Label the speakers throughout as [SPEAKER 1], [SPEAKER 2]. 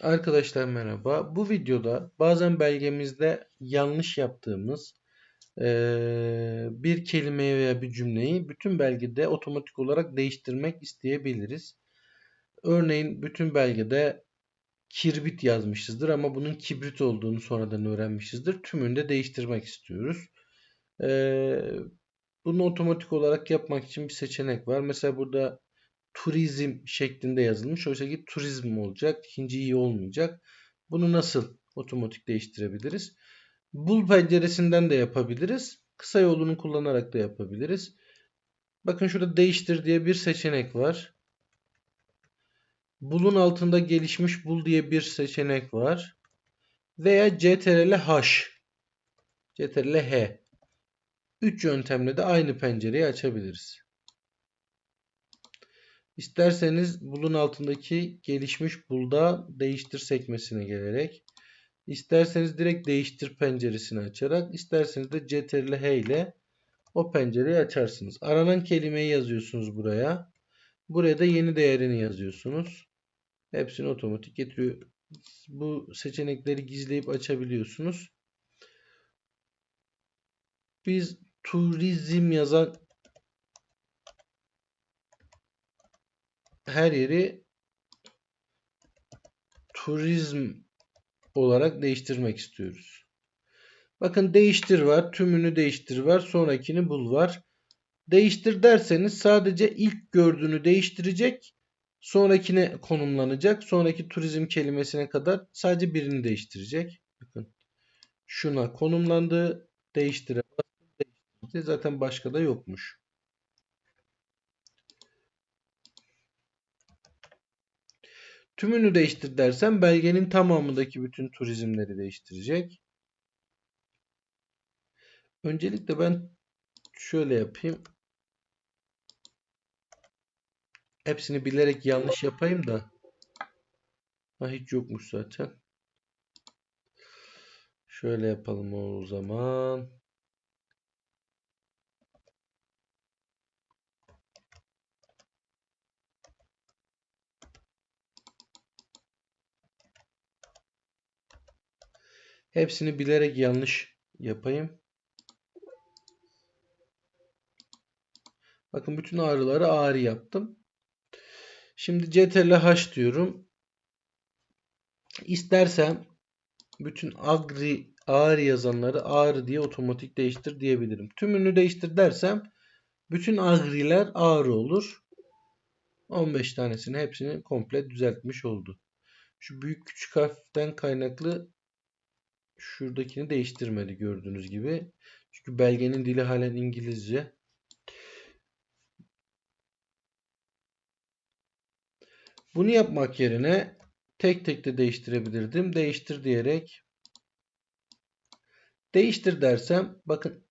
[SPEAKER 1] Arkadaşlar merhaba. Bu videoda bazen belgemizde yanlış yaptığımız eee, bir kelimeyi veya bir cümleyi bütün belgede otomatik olarak değiştirmek isteyebiliriz. Örneğin bütün belgede kirbit yazmışızdır ama bunun kibrit olduğunu sonradan öğrenmişizdir. Tümünü de değiştirmek istiyoruz. Eee, bunu otomatik olarak yapmak için bir seçenek var. Mesela burada turizm şeklinde yazılmış. Oysa ki turizm olacak. İkinci iyi olmayacak. Bunu nasıl otomatik değiştirebiliriz? Bul penceresinden de yapabiliriz. Kısa yolunu kullanarak da yapabiliriz. Bakın şurada değiştir diye bir seçenek var. Bulun altında gelişmiş bul diye bir seçenek var. Veya ctrl h. ctrl h. Üç yöntemle de aynı pencereyi açabiliriz. İsterseniz bulun altındaki gelişmiş bulda değiştir sekmesine gelerek, isterseniz direkt değiştir penceresini açarak, isterseniz de Ctrl H ile o pencereyi açarsınız. Aranan kelimeyi yazıyorsunuz buraya. Buraya da yeni değerini yazıyorsunuz. Hepsini otomatik getiriyor. Bu seçenekleri gizleyip açabiliyorsunuz. Biz turizm yazan her yeri turizm olarak değiştirmek istiyoruz. Bakın değiştir var, tümünü değiştir var, sonrakini bul var. Değiştir derseniz sadece ilk gördüğünü değiştirecek, sonrakine konumlanacak. Sonraki turizm kelimesine kadar sadece birini değiştirecek. Bakın şuna konumlandı, değiştire. Zaten başka da yokmuş. Tümünü değiştir dersem belgenin tamamındaki bütün turizmleri değiştirecek. Öncelikle ben şöyle yapayım. Hepsini bilerek yanlış yapayım da. Ha, hiç yokmuş zaten. Şöyle yapalım o zaman. Hepsini bilerek yanlış yapayım. Bakın bütün ağrıları ağrı yaptım. Şimdi CTRL H diyorum. İstersem bütün agri ağrı yazanları ağrı diye otomatik değiştir diyebilirim. Tümünü değiştir dersem bütün agriler ağrı olur. 15 tanesini hepsini komple düzeltmiş oldu. Şu büyük küçük harften kaynaklı şuradakini değiştirmedi gördüğünüz gibi. Çünkü belgenin dili halen İngilizce. Bunu yapmak yerine tek tek de değiştirebilirdim. Değiştir diyerek değiştir dersem bakın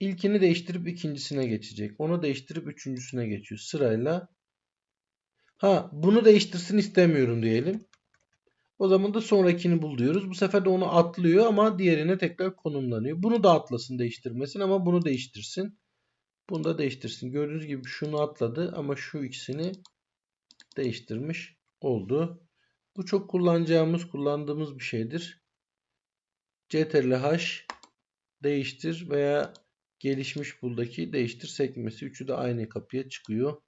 [SPEAKER 1] ilkini değiştirip ikincisine geçecek. Onu değiştirip üçüncüsüne geçiyor. Sırayla ha bunu değiştirsin istemiyorum diyelim. O zaman da sonrakini bul diyoruz. Bu sefer de onu atlıyor ama diğerine tekrar konumlanıyor. Bunu da atlasın değiştirmesin ama bunu değiştirsin. Bunu da değiştirsin. Gördüğünüz gibi şunu atladı ama şu ikisini değiştirmiş oldu. Bu çok kullanacağımız, kullandığımız bir şeydir. Ctrl H değiştir veya gelişmiş buldaki değiştir sekmesi. Üçü de aynı kapıya çıkıyor.